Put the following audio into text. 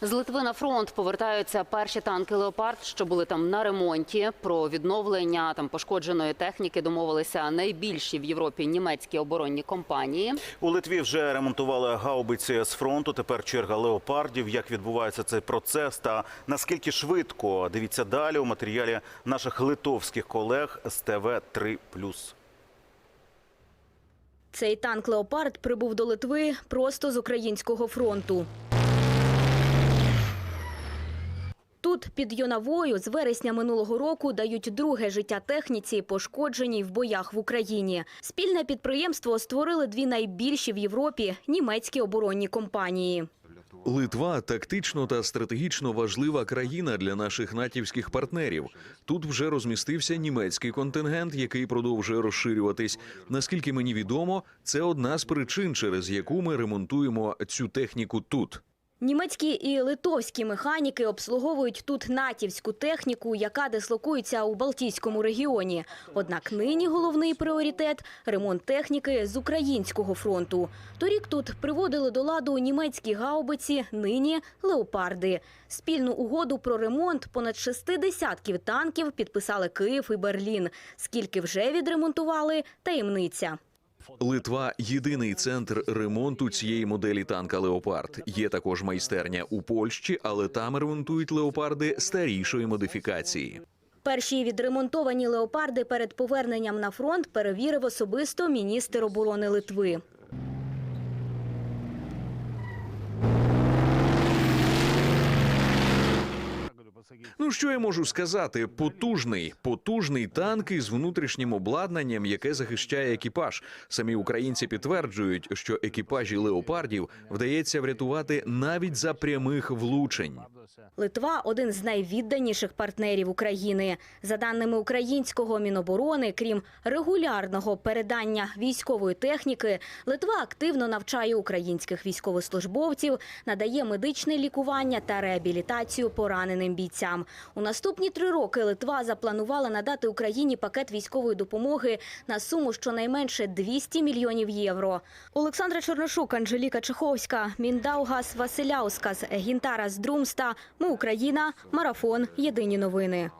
З Литви на фронт повертаються перші танки Леопард, що були там на ремонті. Про відновлення там пошкодженої техніки домовилися найбільші в Європі німецькі оборонні компанії. У Литві вже ремонтували гаубиці з фронту. Тепер черга леопардів. Як відбувається цей процес та наскільки швидко? Дивіться далі у матеріалі наших литовських колег з ТВ 3 Цей танк Леопард прибув до Литви просто з українського фронту. Тут під Йонавою з вересня минулого року дають друге життя техніці, пошкодженій в боях в Україні. Спільне підприємство створили дві найбільші в Європі німецькі оборонні компанії. Литва тактично та стратегічно важлива країна для наших натівських партнерів. Тут вже розмістився німецький контингент, який продовжує розширюватись. Наскільки мені відомо, це одна з причин, через яку ми ремонтуємо цю техніку тут. Німецькі і литовські механіки обслуговують тут натівську техніку, яка дислокується у Балтійському регіоні. Однак нині головний пріоритет ремонт техніки з українського фронту. Торік тут приводили до ладу німецькі гаубиці, нині леопарди. Спільну угоду про ремонт понад шести десятків танків підписали Київ і Берлін. Скільки вже відремонтували таємниця. Литва єдиний центр ремонту цієї моделі танка Леопард. Є також майстерня у Польщі, але там ремонтують леопарди старішої модифікації. Перші відремонтовані леопарди перед поверненням на фронт перевірив особисто міністр оборони Литви. Ну що я можу сказати? Потужний, потужний танк із внутрішнім обладнанням, яке захищає екіпаж. Самі українці підтверджують, що екіпажі леопардів вдається врятувати навіть за прямих влучень. Литва один з найвідданіших партнерів України. За даними українського міноборони, крім регулярного передання військової техніки, Литва активно навчає українських військовослужбовців, надає медичне лікування та реабілітацію пораненим бійцям. У наступні три роки Литва запланувала надати Україні пакет військової допомоги на суму щонайменше 200 мільйонів євро. Олександра Чорношук, Анжеліка Чеховська, Міндаугас Василяускас, Гінтара Здрумста. Ми Україна. Марафон. Єдині новини.